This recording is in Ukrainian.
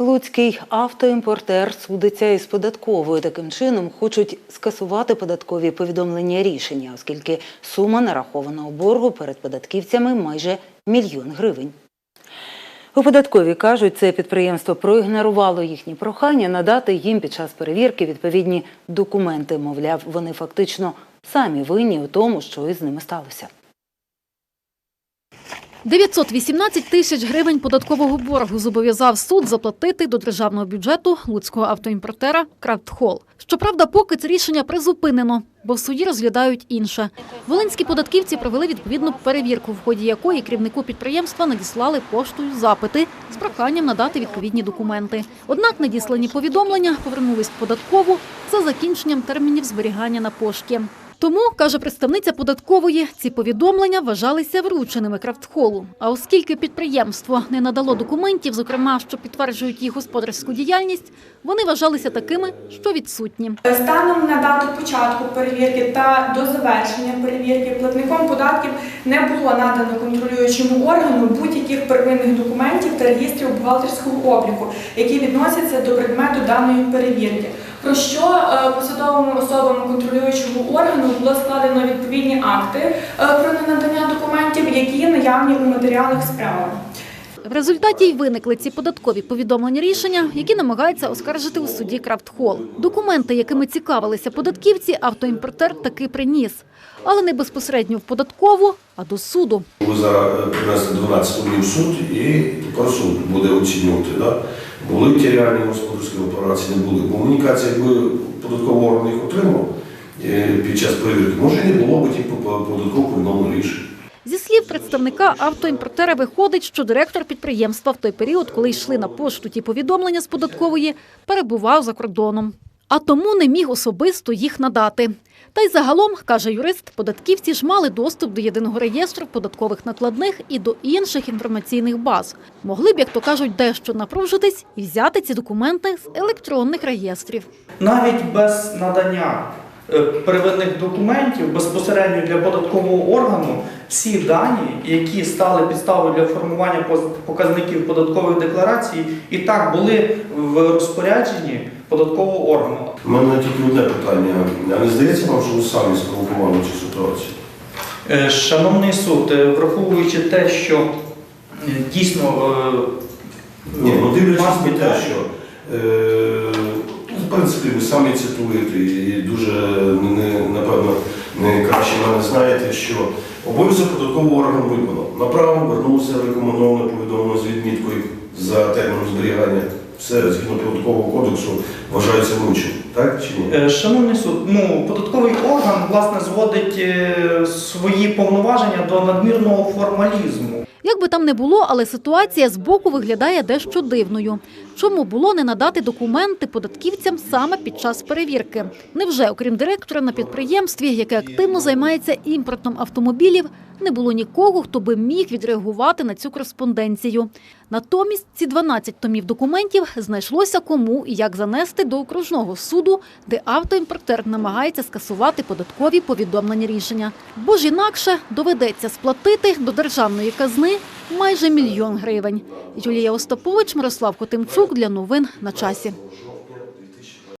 Луцький автоімпортер судиться із податковою. Таким чином хочуть скасувати податкові повідомлення рішення, оскільки сума нарахованого боргу перед податківцями майже мільйон гривень. У податковій кажуть, це підприємство проігнорувало їхні прохання надати їм під час перевірки відповідні документи. Мовляв, вони фактично самі винні у тому, що із ними сталося. 918 тисяч гривень податкового боргу зобов'язав суд заплатити до державного бюджету луцького автоімпортера Крафтхол. Щоправда, поки це рішення призупинено, бо в суді розглядають інше. Волинські податківці провели відповідну перевірку, в ході якої керівнику підприємства надіслали поштою запити з проханням надати відповідні документи. Однак надіслані повідомлення повернулись в податкову за закінченням термінів зберігання на пошті. Тому, каже представниця податкової, ці повідомлення вважалися врученими крафтхолу. А оскільки підприємство не надало документів, зокрема, що підтверджують їх господарську діяльність, вони вважалися такими, що відсутні. Станом на дату початку перевірки та до завершення перевірки платником податків не було надано контролюючому органу будь-яких первинних документів та реєстрів бухгалтерського обліку, які відносяться до предмету даної перевірки. Про що е, посадовими особами контролюючого органу було складено відповідні акти е, про ненадання документів, які наявні у матеріалах справи. В результаті й виникли ці податкові повідомлення рішення, які намагаються оскаржити у суді Крафтхол. Документи, якими цікавилися податківці, автоімпортер таки приніс, але не безпосередньо в податкову, а до суду. Ви зараз принесли 12 днів суд і тепер суд буде оцінювати, да? Були ті реальні господарські операції, не були. Комунікація, якби податковий орган їх отримав е, під час перевірки, може не було б ті податково повідомлення рішень. Зі слів представника автоімпортера виходить, що директор підприємства в той період, коли йшли на пошту ті повідомлення з податкової, перебував за кордоном. А тому не міг особисто їх надати. Та й загалом, каже юрист, податківці ж мали доступ до єдиного реєстру податкових накладних і до інших інформаційних баз. Могли б, як то кажуть, дещо напружитись і взяти ці документи з електронних реєстрів. навіть без надання е, первинних документів безпосередньо для податкового органу всі дані, які стали підставою для формування показників податкової декларації, і так були в розпорядженні податкового органу. У мене тільки одне питання. А не здається вам, що ви самі спровокували цю ситуацію? Е, Шановний суд, е, враховуючи те, що е, дійсно Ні, ну дивлячись на те, що ну, в принципі ви самі цитуєте і дуже напевно не краще мене знаєте, що обов'язок податкового органу виконав. Направо вернувся рекомендоване повідомлення з відміткою за терміном зберігання. Все згідно податкового кодексу вважається врученим. Так чи ні? Е, Шановний суд, ну податковий орган власне зводить е, свої повноваження до надмірного формалізму. Як би там не було, але ситуація з боку виглядає дещо дивною. Чому було не надати документи податківцям саме під час перевірки? Невже, окрім директора на підприємстві, яке активно займається імпортом автомобілів, не було нікого, хто би міг відреагувати на цю кореспонденцію? Натомість ці 12 томів документів знайшлося кому і як занести до окружного суду, де автоімпортер намагається скасувати податкові повідомлення рішення. Бо ж інакше доведеться сплатити до державної казни майже мільйон гривень. Юлія Остапович, Мирослав Котимчук для новин на часі.